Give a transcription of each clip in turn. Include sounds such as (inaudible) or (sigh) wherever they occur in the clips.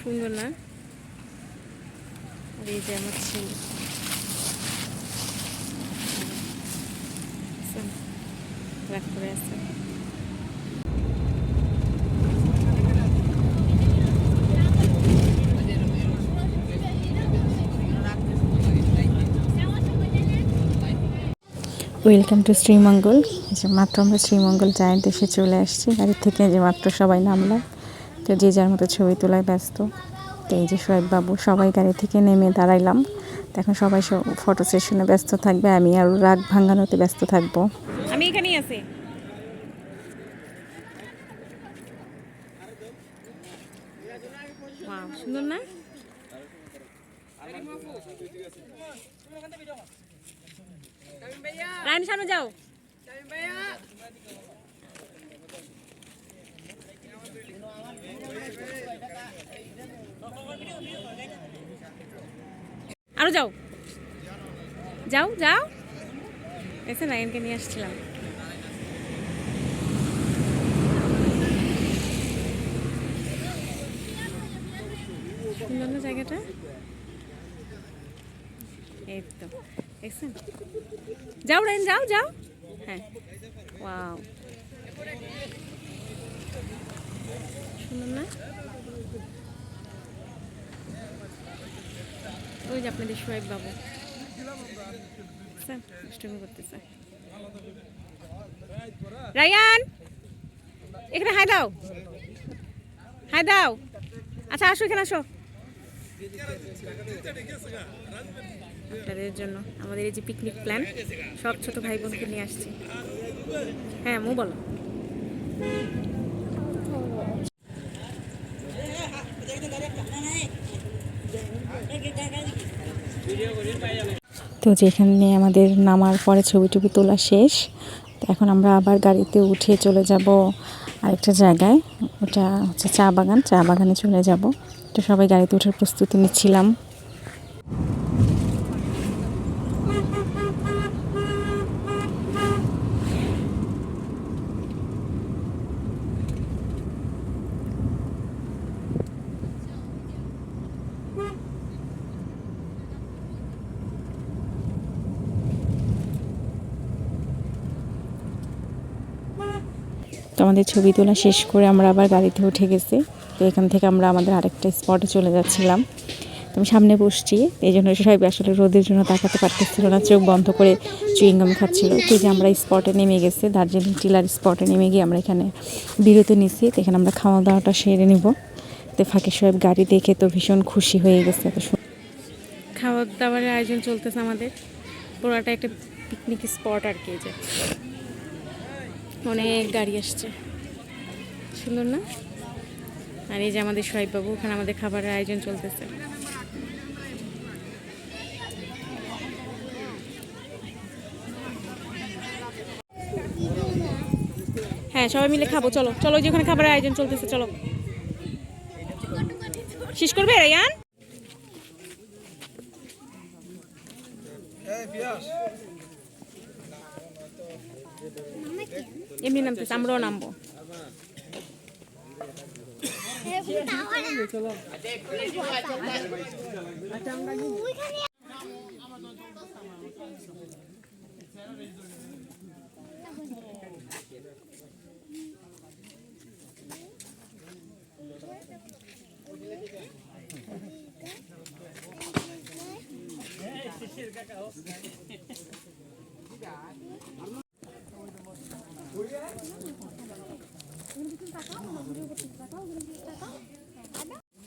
সুন্দর না? আর এই যে আমার ছেলে। রাগ করে আছে। ওয়েলকাম টু শ্রীমঙ্গল মাত্র আমরা শ্রীমঙ্গল জায়েন্ট এসে চলে আসছি। গাড়ি থেকে যে মাত্র সবাই নামলাম। তো যে যার মতো ছবি তোলায় ব্যস্ত। তো এই যে সোহেব বাবু সবাই গাড়ি থেকে নেমে দাঁড়াইলাম। তো এখন সবাই ফটো সেশনে ব্যস্ত থাকবে আমি আর রাগ ভাঙানোতে ব্যস্ত থাকব। আমি এখানেই আছি। সুন্দর না? রায়ন সামনে যাও। আরও যাও। যাও যাও। এসে নাইনকে নিয়ে আসছিলাম। সুন্দর জায়গাটা। এই তো দেখছেন যাও রাইন যাও যাও। হ্যাঁ। ওয়াও। সুন্দর না। ওই যে আপনাদের সোয়েব বাবু? দুষ্টুমি করতেছে। রায়ান, এখানে হাই দাও। হাই দাও। আচ্ছা আসো, এখানে আসো। আপনাদের জন্য আমাদের এই যে পিকনিক প্ল্যান সব ছোট ভাই বোনকে নিয়ে আসছি। হ্যাঁ মু বলো। তো যেখানে আমাদের নামার পরে ছবি টবি তোলা শেষ, তো এখন আমরা আবার গাড়িতে উঠে চলে যাব আরেকটা জায়গায়। ওটা হচ্ছে চা বাগান, চা বাগানে চলে যাব। তো সবাই গাড়িতে ওঠার প্রস্তুতি নিচ্ছিলাম। তো আমাদের ছবি তোলা শেষ করে আমরা আবার গাড়িতে উঠে গেছি। তো এখান থেকে আমরা আমাদের আরেকটা স্পটে চলে যাচ্ছিলাম। তো আমি সামনে বসছি, এই জন্য সবাই আসলে রোদের জন্য তাকাতে পারতেছিল না, চোখ বন্ধ করে চুইংগাম খাচ্ছিল। তো যে আমরা স্পটে নেমে গেছি, দার্জিলিং টিলার স্পটে নেমে গিয়ে আমরা এখানে বিরতি নিছি তো এখানে আমরা খাওয়া দাওয়াটা সেরে নিব। তো ফাঁকে সাহেব গাড়ি দেখে তো ভীষণ খুশি হয়ে গেছে। এত খাওয়া দাওয়ার আয়োজন চলতেছে আমাদের। পুরোটা একটা পিকনিক স্পট আর কি যে। অনেক গাড়ি আসছে। সুন্দর না? আর এই যে আমাদের সোহাইবাবু ওখানে আমাদের খাবারের আয়োজন চলতেছে। হ্যাঁ সবাই মিলে খাব, চলো। চলো যে ওখানে খাবারের আয়োজন চলতেছে, চলো। শেষ করবে, রায়ান? এমনি নামতেছে আমরাও নামবো।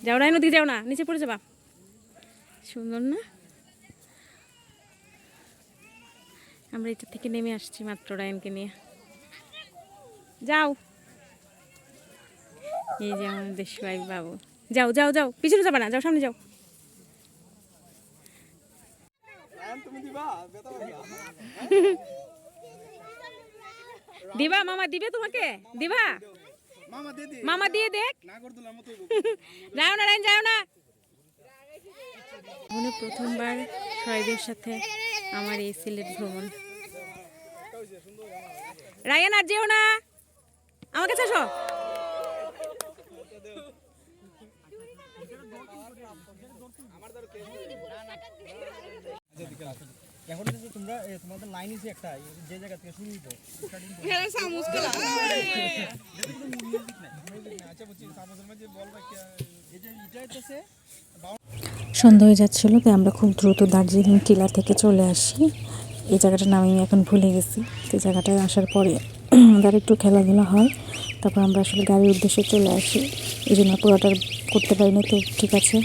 যাও না নদী যাও না নিচে পড়ে যাবা। সুন্দর না? আমরা এটা থেকে নেমে আসছি মাত্র রায়নকে নিয়ে। যাও। এই যে আমাদের সোয়াই বাবু। যাও যাও যাও পিছনে যাবা না যাও সামনে যাও। দিবা? (laughs) মামা দিবে তোমাকে? দিবা? মামা দিয়ে দেখ (laughs) যাও না যাও না। মনে প্রথমবার শহীদের সাথে আমার এই সিলেট ভ্রমণ। রায়ান আর যেও না। আমার কাছে আসো। এখন তোমরা তোমাদের লাইন আছে একটা যে জায়গা থেকে শুরু হইতো আচ্ছা বুঝছি সামুদ্রের মধ্যে বল বা এই এটা হইতেছে সন্ধ্যা হয়ে যাচ্ছিল তাই আমরা খুব দ্রুত দার্জিলিং টিলা থেকে চলে আসি এই জায়গাটার নাম আমি এখন ভুলে গেছি তো জায়গাটায় আসার পরে আমাদের একটু খেলাধুলা হয় তারপর আমরা আসলে গাড়ির উদ্দেশ্যে চলে আসি এই জন্য পুরোটা করতে পারিনি তো ঠিক আছে